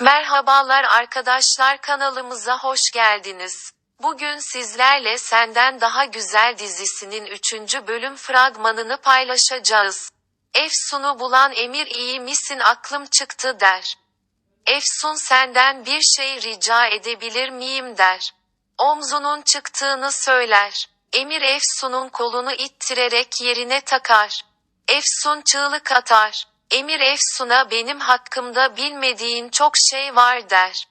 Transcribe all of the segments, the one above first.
Merhabalar arkadaşlar kanalımıza hoş geldiniz. Bugün sizlerle Senden Daha Güzel dizisinin 3. bölüm fragmanını paylaşacağız. Efsun'u bulan Emir iyi misin aklım çıktı der. Efsun senden bir şey rica edebilir miyim der. Omzunun çıktığını söyler. Emir Efsun'un kolunu ittirerek yerine takar. Efsun çığlık atar. Emir Efsun'a benim hakkımda bilmediğin çok şey var der.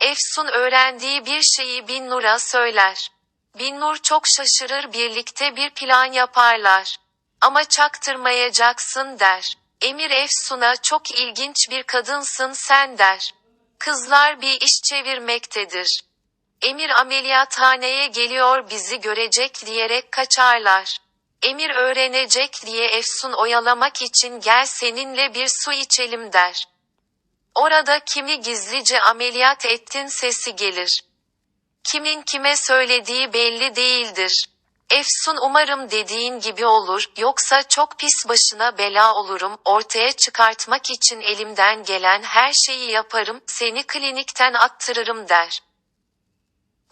Efsun öğrendiği bir şeyi Binnur'a söyler. Binnur çok şaşırır birlikte bir plan yaparlar. Ama çaktırmayacaksın der. Emir Efsun'a çok ilginç bir kadınsın sen der. Kızlar bir iş çevirmektedir. Emir ameliyathaneye geliyor bizi görecek diyerek kaçarlar. Emir öğrenecek diye Efsun oyalamak için gel seninle bir su içelim der. Orada kimi gizlice ameliyat ettin sesi gelir. Kimin kime söylediği belli değildir. Efsun umarım dediğin gibi olur, yoksa çok pis başına bela olurum, ortaya çıkartmak için elimden gelen her şeyi yaparım, seni klinikten attırırım der.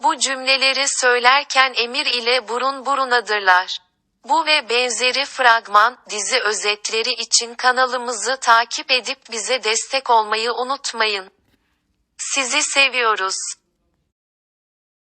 Bu cümleleri söylerken Emir ile burun burunadırlar. Bu ve benzeri fragman, dizi özetleri için kanalımızı takip edip bize destek olmayı unutmayın. Sizi seviyoruz.